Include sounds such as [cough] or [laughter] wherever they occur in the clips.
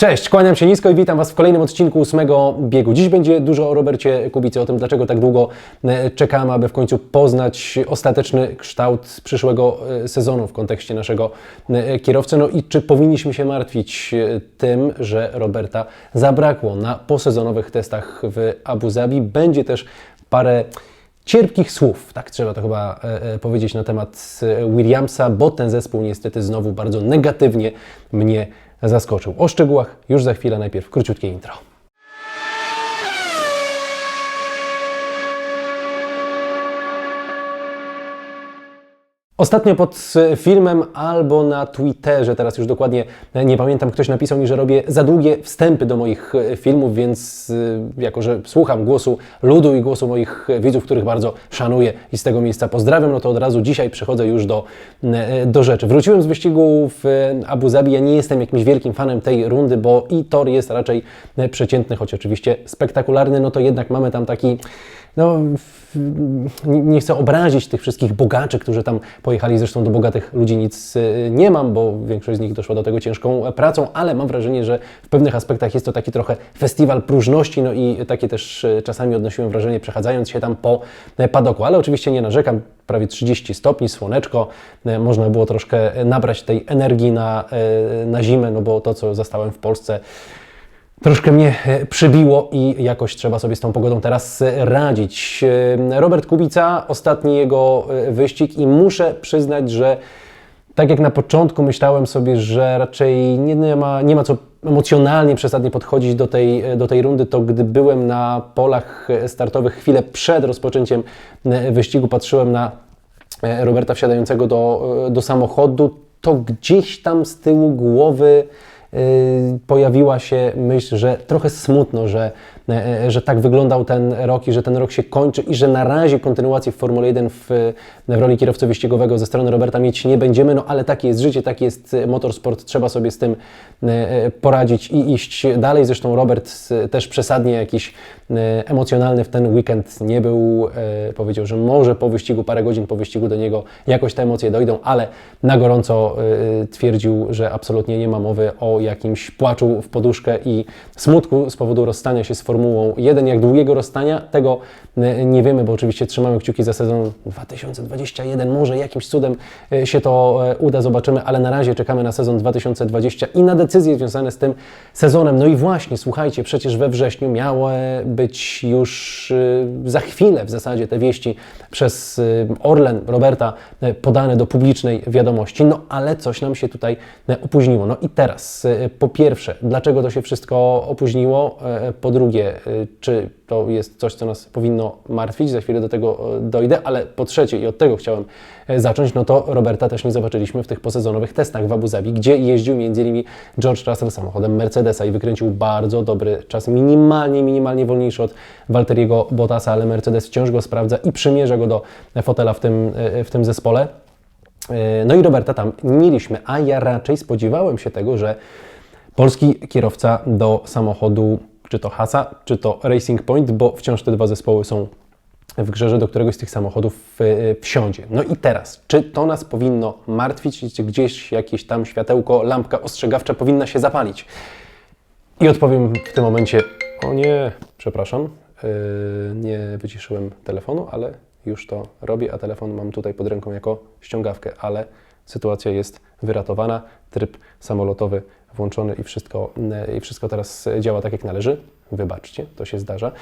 Cześć, kłaniam się nisko i witam Was w kolejnym odcinku ósmego biegu. Dziś będzie dużo o Robercie Kubicy, o tym dlaczego tak długo e, czekamy, aby w końcu poznać ostateczny kształt przyszłego e, sezonu w kontekście naszego e, kierowcy. No i czy powinniśmy się martwić tym, że Roberta zabrakło na posezonowych testach w Abu Zabi. Będzie też parę cierpkich słów, tak trzeba to chyba powiedzieć na temat Williamsa, bo ten zespół niestety znowu bardzo negatywnie mnie zaskoczył. O szczegółach już za chwilę, najpierw króciutkie intro. Ostatnio pod filmem albo na Twitterze, teraz już dokładnie nie pamiętam, ktoś napisał mi, że robię za długie wstępy do moich filmów, więc jako, że słucham głosu ludu i głosu moich widzów, których bardzo szanuję i z tego miejsca pozdrawiam, no to od razu dzisiaj przechodzę już do, do rzeczy. Wróciłem z wyścigu w Abu Zabi. Ja nie jestem jakimś wielkim fanem tej rundy, bo i tor jest raczej przeciętny, choć oczywiście spektakularny, no to jednak mamy tam taki no, nie, chcę obrazić tych wszystkich bogaczy, którzy tam pojechali. Zresztą do bogatych ludzi nic y, nie mam, bo większość z nich doszła do tego ciężką pracą, ale mam wrażenie, że w pewnych aspektach jest to taki trochę festiwal próżności, no i takie też y, czasami odnosiłem wrażenie, przechadzając się tam po y, padoku. Ale oczywiście nie narzekam, prawie 30 stopni, słoneczko, można było troszkę nabrać tej energii na, na zimę, no bo to, co zastałem w Polsce, Troszkę mnie e, przybiło i jakoś trzeba sobie z tą pogodą teraz e, radzić. E, Robert Kubica, ostatni jego wyścig i muszę przyznać, że tak jak na początku myślałem sobie, że raczej nie, ma, nie ma co emocjonalnie przesadnie podchodzić do tej, do tej rundy, to gdy byłem na polach startowych chwilę przed rozpoczęciem wyścigu, patrzyłem na Roberta wsiadającego do, do samochodu, to gdzieś tam z tyłu głowy pojawiła się myśl, że trochę smutno, że, że tak wyglądał ten rok i że ten rok się kończy i że na razie kontynuacji w Formule 1 w, w roli kierowcy wyścigowego ze strony Roberta mieć nie będziemy, no ale takie jest życie, taki jest motorsport, trzeba sobie z tym poradzić i iść dalej. Zresztą Robert też przesadnie jakiś emocjonalny w ten weekend nie był. Powiedział, że może po wyścigu, parę godzin po wyścigu do niego jakoś te emocje dojdą, ale na gorąco twierdził, że absolutnie nie ma mowy o jakimś płaczu w poduszkę i smutku z powodu rozstania się z Formułą 1. Jak długiego rozstania, tego nie wiemy, bo oczywiście trzymamy kciuki za sezon 2021. Może jakimś cudem się to uda, zobaczymy, ale na razie czekamy na sezon 2020 i na decyzje związane z tym sezonem. No i właśnie, słuchajcie, przecież we wrześniu miały być już za chwilę w zasadzie te wieści przez Orlen Roberta podane do publicznej wiadomości, no ale coś nam się tutaj opóźniło. No i teraz po pierwsze, dlaczego to się wszystko opóźniło? Po drugie, czy to jest coś, co nas powinno martwić? Za chwilę do tego dojdę, ale po trzecie, i od tego chciałem zacząć, no to Roberta też nie zobaczyliśmy w tych posezonowych testach w Abu Zabi, gdzie jeździł m.in. George Russell samochodem Mercedesa i wykręcił bardzo dobry czas, minimalnie, minimalnie wolniejszy od Valteriego Bottasa, ale Mercedes wciąż go sprawdza i przymierza go do fotela w tym, w tym zespole. No i Roberta tam mieliśmy, a ja raczej spodziewałem się tego, że polski kierowca do samochodu, czy to Hasa, czy to Racing Point, bo wciąż te dwa zespoły są w grze, że do któregoś z tych samochodów wsiądzie. No i teraz, czy to nas powinno martwić, czy gdzieś jakieś tam światełko, lampka ostrzegawcza powinna się zapalić? I odpowiem w tym momencie, o nie, przepraszam, yy, nie wyciszyłem telefonu, ale już to robię, a telefon mam tutaj pod ręką jako ściągawkę, ale sytuacja jest wyratowana, tryb samolotowy włączony i wszystko, i wszystko teraz działa tak jak należy. Wybaczcie, to się zdarza.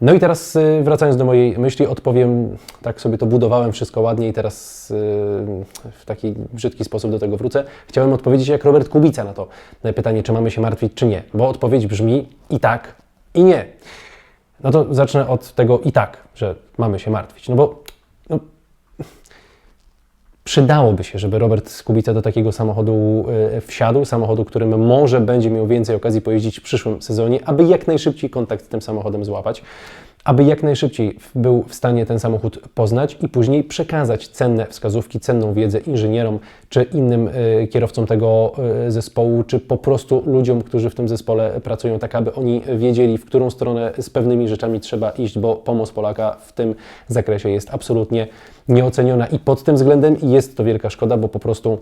No i teraz wracając do mojej myśli, odpowiem, tak sobie to budowałem wszystko ładnie i teraz w taki brzydki sposób do tego wrócę. Chciałem odpowiedzieć jak Robert Kubica na to pytanie, czy mamy się martwić, czy nie, bo odpowiedź brzmi i tak, i nie. No to zacznę od tego i tak, że mamy się martwić. No bo przydałoby się, żeby Robert Kubica do takiego samochodu wsiadł, samochodu, którym może będzie miał więcej okazji pojeździć w przyszłym sezonie, aby jak najszybciej kontakt z tym samochodem złapać, aby jak najszybciej był w stanie ten samochód poznać i później przekazać cenne wskazówki, cenną wiedzę inżynierom czy innym y, kierowcom tego y, zespołu, czy po prostu ludziom, którzy w tym zespole pracują, tak aby oni wiedzieli, w którą stronę z pewnymi rzeczami trzeba iść, bo pomoc Polaka w tym zakresie jest absolutnie nieoceniona i pod tym względem jest to wielka szkoda, bo po prostu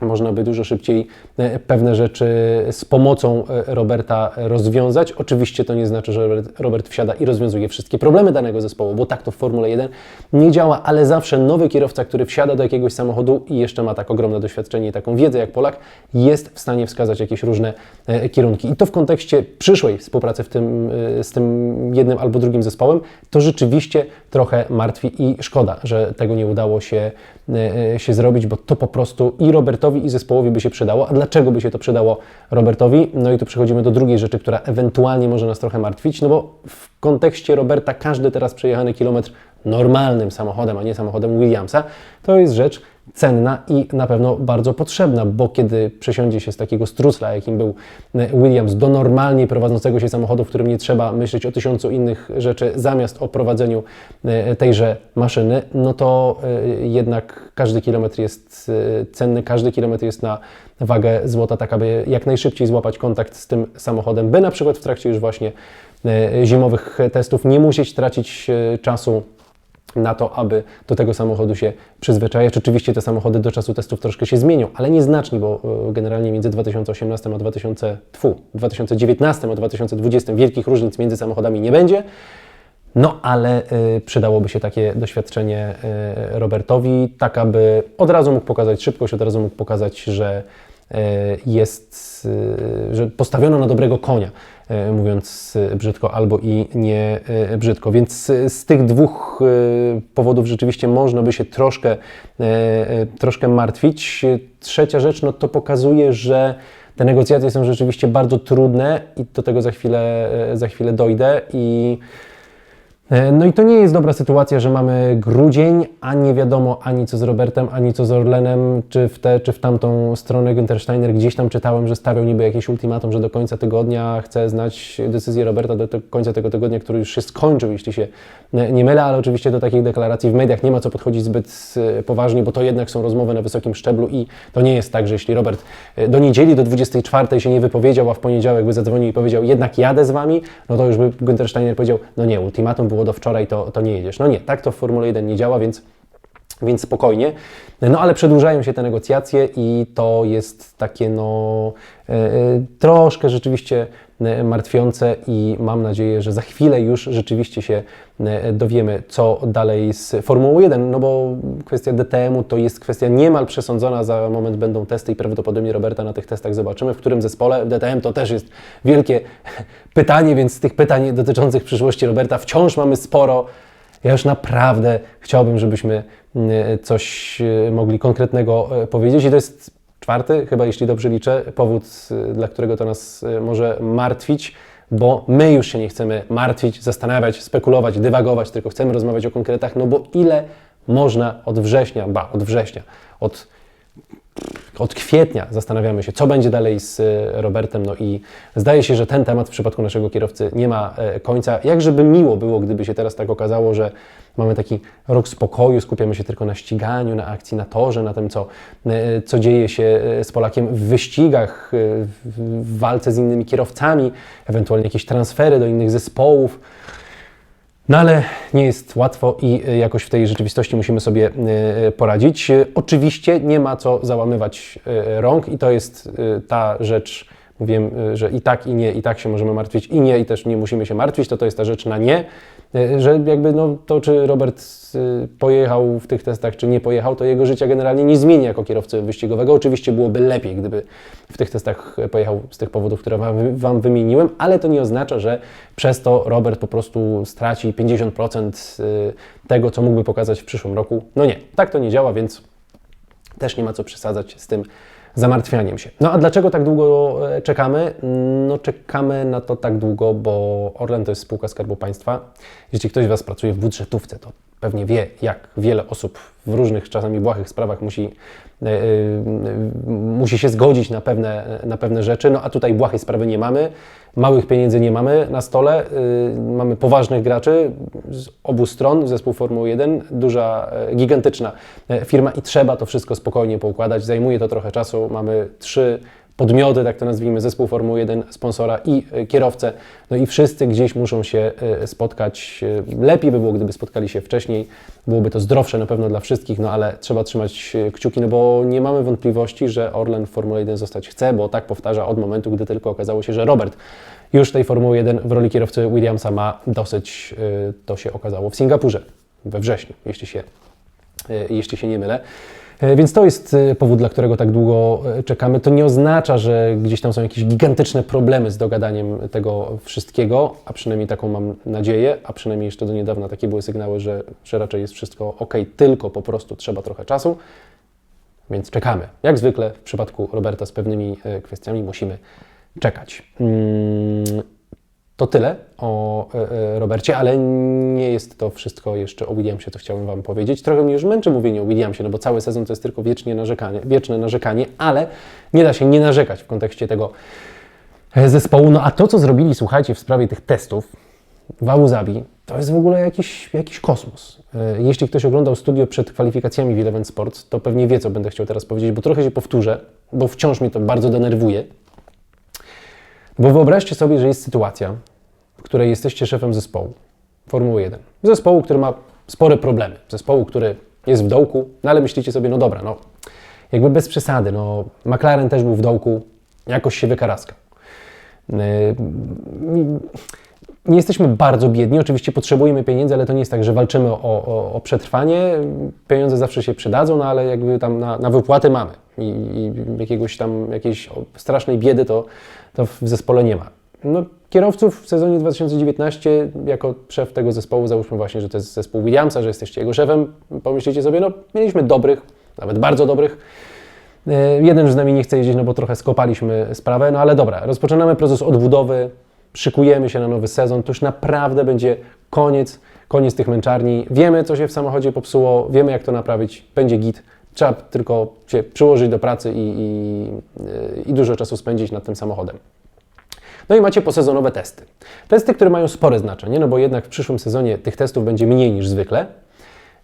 można by dużo szybciej e, pewne rzeczy z pomocą e, Roberta rozwiązać. Oczywiście to nie znaczy, że Robert, Robert wsiada i rozwiązuje wszystkie problemy danego zespołu, bo tak to w Formule 1 nie działa, ale zawsze nowy kierowca, który wsiada do jakiegoś samochodu i jeszcze ma tak ogromne doświadczenie i taką wiedzę jak Polak, jest w stanie wskazać jakieś różne e, kierunki. I to w kontekście przyszłej współpracy w tym, z tym jednym albo drugim zespołem, to rzeczywiście trochę martwi i szkoda, że tego nie udało się, się zrobić, bo to po prostu i Robertowi i zespołowi by się przydało. A dlaczego by się to przydało Robertowi? No i tu przechodzimy do drugiej rzeczy, która ewentualnie może nas trochę martwić, no bo w kontekście Roberta każdy teraz przejechany kilometr normalnym samochodem, a nie samochodem Williamsa, to jest rzecz cenna i na pewno bardzo potrzebna, bo kiedy przesiądzie się z takiego strusla, jakim był e, Williams, do normalnie prowadzącego się samochodu, w którym nie trzeba myśleć o tysiącu innych rzeczy, zamiast o prowadzeniu e, tejże maszyny, no to e, jednak każdy kilometr jest cenny, każdy kilometr jest na wagę złota, tak aby jak najszybciej złapać kontakt z tym samochodem, by na przykład w trakcie już właśnie zimowych testów nie musieć tracić czasu na to, aby do tego samochodu się przyzwyczajać. Oczywiście te samochody do czasu testów troszkę się zmienią, ale nieznacznie, bo e, generalnie między 2018 a 2000, tfu, 2019 a 2020 wielkich różnic między samochodami nie będzie. No, ale y, przydałoby się takie doświadczenie y, Robertowi, tak aby od razu mógł pokazać szybkość, od razu mógł pokazać, że jest, że postawiono na dobrego konia. E, mówiąc e, brzydko, albo i nie e, brzydko. Więc z tych dwóch powodów rzeczywiście można by się troszkę, troszkę martwić. Trzecia rzecz, no to pokazuje, że te negocjacje są rzeczywiście bardzo trudne i do tego za chwilę, za chwilę dojdę i E, no i to nie jest dobra sytuacja, że mamy grudzień, a nie wiadomo ani co z Robertem, ani co z Orlenem, czy w tę, czy w tamtą stronę Günter Steiner. Gdzieś tam czytałem, że stawiał niby jakieś ultimatum, że do końca tygodnia chce znać decyzję Roberta do końca tego tygodnia, który już się skończył, jeśli się nie mylę, ale oczywiście do takich deklaracji w mediach nie ma co podchodzić zbyt e, poważnie, bo to jednak są rozmowy na wysokim szczeblu i to nie jest tak, że jeśli Robert e, do niedzieli, do 24 się nie wypowiedział, a w poniedziałek by zadzwonił i powiedział jednak jadę z Wami, no to już by Günter Steiner powiedział, no nie, ultimatum było do wczoraj, to, to nie jedziesz. No nie, tak to w Formule 1 nie działa, więc, więc spokojnie. No ale przedłużają się te negocjacje i to jest takie no e, e, troszkę rzeczywiście e, martwiące i mam nadzieję, że za chwilę już rzeczywiście się dowiemy, co dalej z Formułą 1, no bo kwestia DTM-u to jest kwestia niemal przesądzona, za moment będą testy i prawdopodobnie Roberta na tych testach zobaczymy, w którym zespole. DTM to też jest wielkie [laughs] pytanie, więc tych pytań dotyczących przyszłości Roberta wciąż mamy sporo. Ja już naprawdę chciałbym, żebyśmy coś e, mogli konkretnego e, powiedzieć. I to jest czwarty, chyba jeśli dobrze liczę, powód, e, dla którego to nas może martwić, bo my już się nie chcemy martwić, zastanawiać, spekulować, dywagować, tylko chcemy rozmawiać o konkretach, no bo ile można od września, ba, od września, od od kwietnia zastanawiamy się, co będzie dalej z e, Robertem. No i zdaje się, że ten temat w przypadku naszego kierowcy nie ma e, końca. Jakżeby miło było, gdyby się teraz tak okazało, że mamy taki rok spokoju, skupiamy się tylko na ściganiu, na akcji na torze, na tym, co, e, co dzieje się z Polakiem w wyścigach, w walce z innymi kierowcami, ewentualnie jakieś transfery do innych zespołów. No ale nie jest łatwo i e, jakoś w tej rzeczywistości musimy sobie e, poradzić. Oczywiście nie ma co załamywać e, rąk i to jest ta rzecz, Wiem, y, że i tak, i nie, i tak się możemy martwić, i nie, i też nie musimy się martwić, to to jest ta rzecz na nie, y, że jakby no, to, czy Robert y, pojechał w tych testach, czy nie pojechał, to jego życia generalnie nie zmieni jako kierowcy wyścigowego. Oczywiście byłoby lepiej, gdyby w tych testach pojechał z tych powodów, które Wam, wam wymieniłem, ale to nie oznacza, że przez to Robert po prostu straci 50% tego, co mógłby pokazać w przyszłym roku. No nie, tak to nie działa, więc też nie ma co przesadzać z tym, zamartwianiem się. No a dlaczego tak długo e, czekamy? No czekamy na to tak długo, bo Orlen to jest spółka Skarbu Państwa. Jeśli ktoś z Was pracuje w budżetówce, to pewnie wie, jak wiele osób w różnych, czasami błahych sprawach musi, yy, yy, musi się zgodzić na pewne, na pewne rzeczy, no a tutaj błahej sprawy nie mamy, małych pieniędzy nie mamy na stole, yy, mamy poważnych graczy z obu stron, zespół Formuły 1, duża, gigantyczna firma i trzeba to wszystko spokojnie poukładać, zajmuje to trochę czasu, mamy trzy podmioty, tak to nazwijmy, zespół Formuły 1, sponsora i e, kierowcę. No i wszyscy gdzieś muszą się e, spotkać. E, Lepiej by było, gdyby spotkali się wcześniej. Byłoby to zdrowsze na pewno dla wszystkich, no ale trzeba trzymać kciuki, no bo nie mamy wątpliwości, że Orlen w Formule 1 zostać chce, bo tak powtarza od momentu, gdy tylko okazało się, że Robert już tej Formuły 1 w roli kierowcy Williamsa ma dosyć. To się okazało w Singapurze we wrześniu, jeśli się, jeśli się nie mylę. E, Więc to jest e, powód, dla którego tak długo e, czekamy. To nie oznacza, że gdzieś tam są jakieś gigantyczne problemy z dogadaniem tego wszystkiego, a przynajmniej taką mam nadzieję, a przynajmniej jeszcze do niedawna takie były sygnały, że, że raczej jest wszystko ok, tylko po prostu trzeba trochę czasu. Więc czekamy. Jak zwykle w przypadku Roberta z pewnymi kwestiami musimy czekać. To tyle o e, e, Robercie, ale nie jest to wszystko jeszcze o Williamsie, co chciałem Wam powiedzieć. Trochę mnie już męczy mówienie o Williamsie, no bo cały sezon to jest tylko wiecznie narzekanie, wieczne narzekanie, ale nie da się nie narzekać w kontekście tego e, zespołu. No a to, co zrobili, słuchajcie, w sprawie tych testów w Abu Zabi, to jest w ogóle jakiś, jakiś kosmos. Jeśli ktoś oglądał studio przed kwalifikacjami w Eleven Sports, to pewnie wie, co będę chciał teraz powiedzieć, bo trochę się powtórzę, bo wciąż mnie to bardzo denerwuje. Bo wyobraźcie sobie, że jest sytuacja, w której jesteście szefem zespołu Formuły 1. Zespołu, który ma spore problemy. Zespołu, który jest w dołku, no ale myślicie sobie, no dobra, no jakby bez przesady, no McLaren też był w dołku, jakoś się wykaraskał. Nie jesteśmy bardzo biedni, oczywiście potrzebujemy pieniędzy, ale to nie jest tak, że walczymy o, o, o przetrwanie. Pieniądze zawsze się przydadzą, no ale jakby tam na, na wypłaty mamy i, i jakiegoś tam, jakiejś strasznej biedy to, to w zespole nie ma. No, kierowców w sezonie 2019 jako szef tego zespołu, załóżmy właśnie, że to jest zespół Williamsa, że jesteście jego szefem, pomyślicie sobie, no mieliśmy dobrych, nawet bardzo dobrych. E, Jeden z nami nie chce jeździć, no bo trochę skopaliśmy sprawę, no ale dobra, rozpoczynamy proces odbudowy, szykujemy się na nowy sezon, to już naprawdę będzie koniec, koniec tych męczarni. Wiemy, co się w samochodzie popsuło, wiemy, jak to naprawić, będzie git. Trzeba tylko się przyłożyć do pracy i, i, i dużo czasu spędzić nad tym samochodem. No i macie posezonowe testy. Testy, które mają spore znaczenie, no bo jednak w przyszłym sezonie tych testów będzie mniej niż zwykle,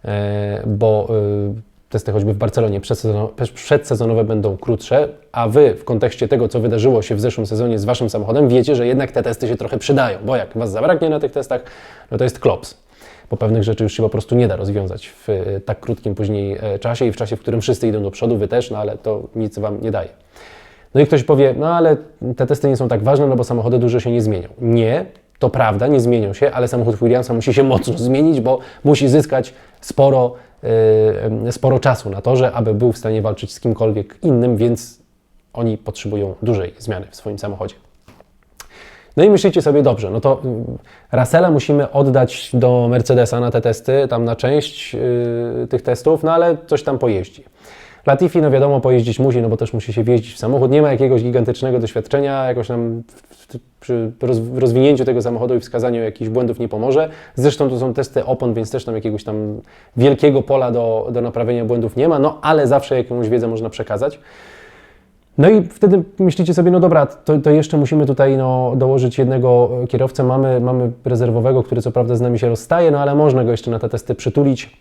e, bo e, testy choćby w Barcelonie przedsezono- przedsezonowe będą krótsze, a Wy w kontekście tego, co wydarzyło się w zeszłym sezonie z Waszym samochodem, wiecie, że jednak te testy się trochę przydają, bo jak Was zabraknie na tych testach, no to jest klops. Bo pewnych rzeczy już się po prostu nie da rozwiązać w e, tak krótkim później e, czasie i w czasie, w którym wszyscy idą do przodu, Wy też, no ale to nic Wam nie daje. No i ktoś powie, no ale te testy nie są tak ważne, no bo samochody dużo się nie zmienią. Nie, to prawda, nie zmienią się, ale samochód Williamsa musi się mocno [laughs] zmienić, bo musi zyskać sporo, sporo czasu na torze, aby był w stanie walczyć z kimkolwiek innym, więc oni potrzebują dużej zmiany w swoim samochodzie. No i myślicie sobie, dobrze, no to y, Russella musimy oddać do Mercedesa na te testy, tam na część yy, tych testów, no ale coś tam pojeździ. Latifi, no wiadomo, pojeździć musi, no bo też musi się wjeździć w samochód. Nie ma jakiegoś gigantycznego doświadczenia, jakoś nam przy rozwinięciu tego samochodu i wskazaniu jakichś błędów nie pomoże. Zresztą to są testy opon, więc też tam jakiegoś tam wielkiego pola do, do naprawienia błędów nie ma, no ale zawsze jakąś wiedzę można przekazać. No i wtedy myślicie sobie, no dobra, to, to jeszcze musimy tutaj no, dołożyć jednego kierowcę. Mamy, mamy rezerwowego, który co prawda z nami się rozstaje, no ale można go jeszcze na te testy przytulić.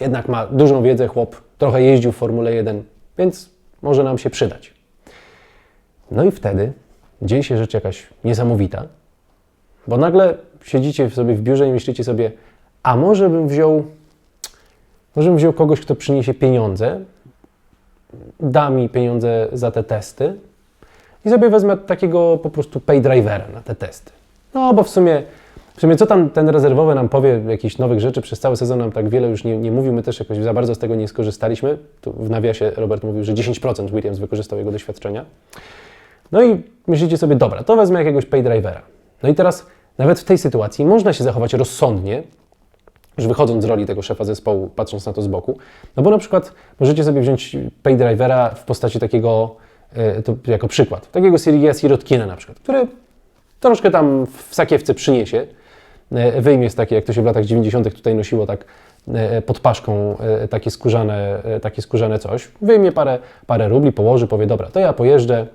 Jednak ma dużą wiedzę chłop, trochę jeździł w Formule 1, więc może nam się przydać. No i wtedy dzieje się rzecz jakaś niesamowita, bo nagle siedzicie sobie w biurze i myślicie sobie, a może bym wziął, może bym wziął kogoś, kto przyniesie pieniądze, da mi pieniądze za te testy i sobie wezmę takiego po prostu pay drivera na te testy. No bo w sumie, w sumie co tam ten rezerwowy nam powie, jakichś nowych rzeczy, przez cały sezon nam tak wiele już nie, nie mówił, my też jakoś za bardzo z tego nie skorzystaliśmy. Tu w nawiasie Robert mówił, że 10% Williams wykorzystał jego doświadczenia. No i myślicie sobie, dobra, to wezmę jakiegoś pay drivera. No i teraz nawet w tej sytuacji można się zachować rozsądnie, już wychodząc z roli tego szefa zespołu, patrząc na to z boku, no bo na przykład możecie sobie wziąć pay drivera w postaci takiego, e, to jako przykład, takiego Sirigia Sirotkina na przykład, który troszkę tam w sakiewce przyniesie, e, wyjmie z takie, jak to się w latach 90. tutaj nosiło tak e, pod paszką e, takie skórzane, takie skórzane coś, wyjmie parę, parę rubli, położy, powie, dobra, to ja pojeżdżę,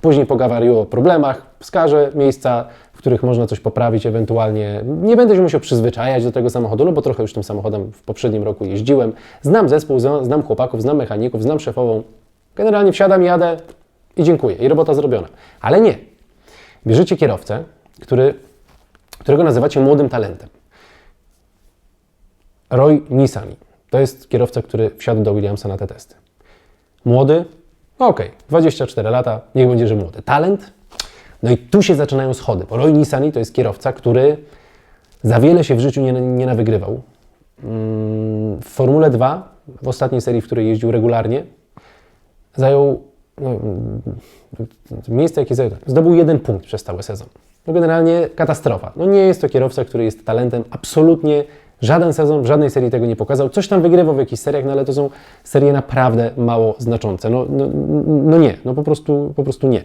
Później pogawariu o problemach, wskażę miejsca, w których można coś poprawić ewentualnie. Nie będę się musiał przyzwyczajać do tego samochodu, no bo trochę już tym samochodem w poprzednim roku jeździłem. Znam zespół, zna- znam chłopaków, znam mechaników, znam szefową. Generalnie wsiadam, jadę, I dziękuję. I robota zrobiona. Ale nie. Bierzecie kierowcę, który, którego nazywacie młodym talentem. Roy Nissany. To jest kierowca, który wsiadł do Williamsa na te testy. Młody? No okej, 24 lata, niech będzie, że młody. Talent? No i tu się zaczynają schody, bo Roy Nissany to jest kierowca, który za wiele się w życiu nie, nie nawygrywał. Mm, W Formule 2, w ostatniej serii, w której jeździł regularnie, zajął no, mm, miejsce, jakie zajął. Zdobył jeden punkt przez cały sezon. No generalnie katastrofa. No nie jest to kierowca, który jest talentem. Absolutnie żaden sezon w żadnej serii tego nie pokazał. Coś tam wygrywał w jakichś seriach, no ale to są serie naprawdę mało znaczące. No, no, no nie, no po prostu, po prostu nie.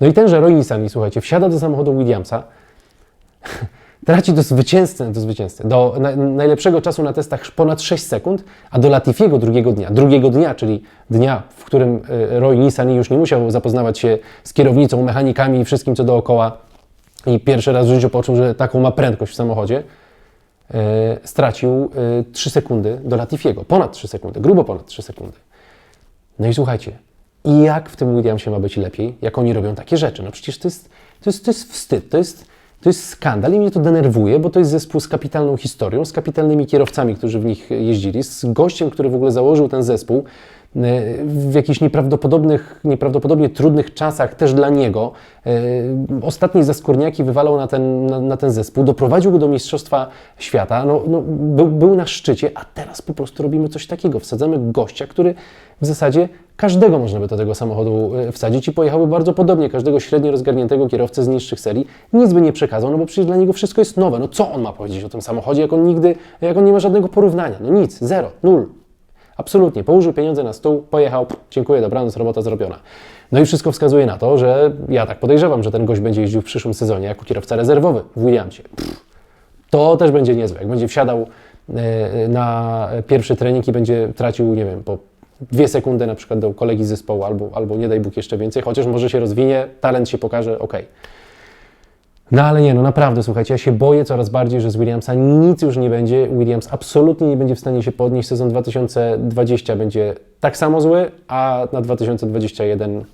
No i tenże Roy Nissany, słuchajcie, wsiada do samochodu Williamsa, traci do zwycięzcy, do zwycięzcy, do na, najlepszego czasu na testach ponad 6 sekund, a do Latifiego drugiego dnia, drugiego dnia, czyli dnia, w którym y, Roy Nissany już nie musiał zapoznawać się z kierownicą, mechanikami i wszystkim, co dookoła i pierwszy raz w życiu poczuł, że taką ma prędkość w samochodzie, y, stracił y, 3 sekundy do Latifiego, ponad 3 sekundy, grubo ponad 3 sekundy. No i słuchajcie, i jak w tym Williamsie ma być lepiej, jak oni robią takie rzeczy? No przecież to jest, to jest, to jest wstyd, to jest, to jest skandal i mnie to denerwuje, bo to jest zespół z kapitalną historią, z kapitalnymi kierowcami, którzy w nich jeździli, z gościem, który w ogóle założył ten zespół w jakichś nieprawdopodobnych, nieprawdopodobnie trudnych czasach też dla niego. E, Ostatnie zaskórniaki wywalał na ten, na, na ten zespół, doprowadził go do Mistrzostwa Świata, no, no, był, był na szczycie, a teraz po prostu robimy coś takiego. Wsadzamy gościa, który w zasadzie każdego można by do tego samochodu e, wsadzić i pojechałby bardzo podobnie, każdego średnio rozgarniętego kierowcę z niższych serii, nic by nie przekazał, no bo przecież dla niego wszystko jest nowe. No co on ma powiedzieć o tym samochodzie, jak on nigdy, jak on nie ma żadnego porównania? No nic, zero, nul. Absolutnie. Położył pieniądze na stół, pojechał, dziękuję, dobranoc, robota zrobiona. No i wszystko wskazuje na to, że ja tak podejrzewam, że ten gość będzie jeździł w przyszłym sezonie jako kierowca rezerwowy w Williamsie. To też będzie niezłe. Jak będzie wsiadał e, na pierwszy trening i będzie tracił, nie wiem, po dwie sekundy na przykład do kolegi z zespołu, albo, albo nie daj Bóg jeszcze więcej, chociaż może się rozwinie, talent się pokaże, ok. No ale nie, no naprawdę, słuchajcie, ja się boję coraz bardziej, że z Williamsa nic już nie będzie. Williams absolutnie nie będzie w stanie się podnieść. Sezon 2020 będzie tak samo zły, a na 2021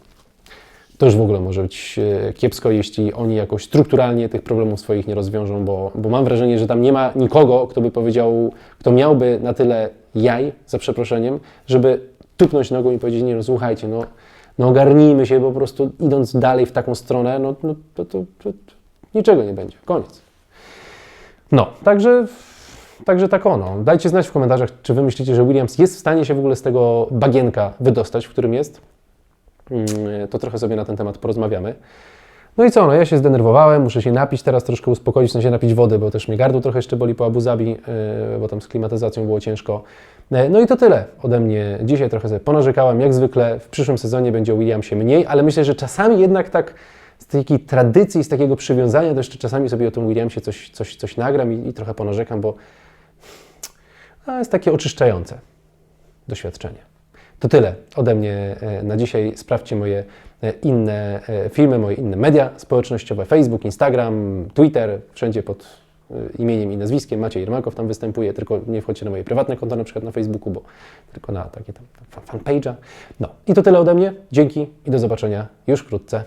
to już w ogóle może być e, kiepsko, jeśli oni jakoś strukturalnie tych problemów swoich nie rozwiążą, bo, bo mam wrażenie, że tam nie ma nikogo, kto by powiedział, kto miałby na tyle jaj, za przeproszeniem, żeby tupnąć nogą i powiedzieć, nie no słuchajcie, no, no ogarnijmy się, po prostu idąc dalej w taką stronę, no, no to, to, to niczego nie będzie, koniec. No, także, także tak ono. Dajcie znać w komentarzach, czy wy myślicie, że Williams jest w stanie się w ogóle z tego bagienka wydostać, w którym jest. Mm, To trochę sobie na ten temat porozmawiamy. No i co, no ja się zdenerwowałem, muszę się napić teraz, troszkę uspokoić, w sensie napić wody, bo też mnie gardło trochę jeszcze boli po Abu Zabi, yy, bo tam z klimatyzacją było ciężko. Yy, No i to tyle ode mnie. Dzisiaj trochę sobie ponarzekałem, jak zwykle. W przyszłym sezonie będzie o Williamsie mniej, ale myślę, że czasami jednak tak z takiej tradycji, z takiego przywiązania, to jeszcze czasami sobie o tym Williamsie coś, coś, coś nagram i, i trochę ponarzekam, bo no, jest takie oczyszczające doświadczenie. To tyle ode mnie e, na dzisiaj. Sprawdźcie moje e, inne e, filmy, moje inne media społecznościowe: Facebook, Instagram, Twitter, wszędzie pod imieniem i nazwiskiem. Maciej Jermakow tam występuje, tylko nie wchodźcie na moje prywatne konto, na przykład na Facebooku, bo tylko na takie tam fan- fanpage'a. No i to tyle ode mnie. Dzięki i do zobaczenia już wkrótce.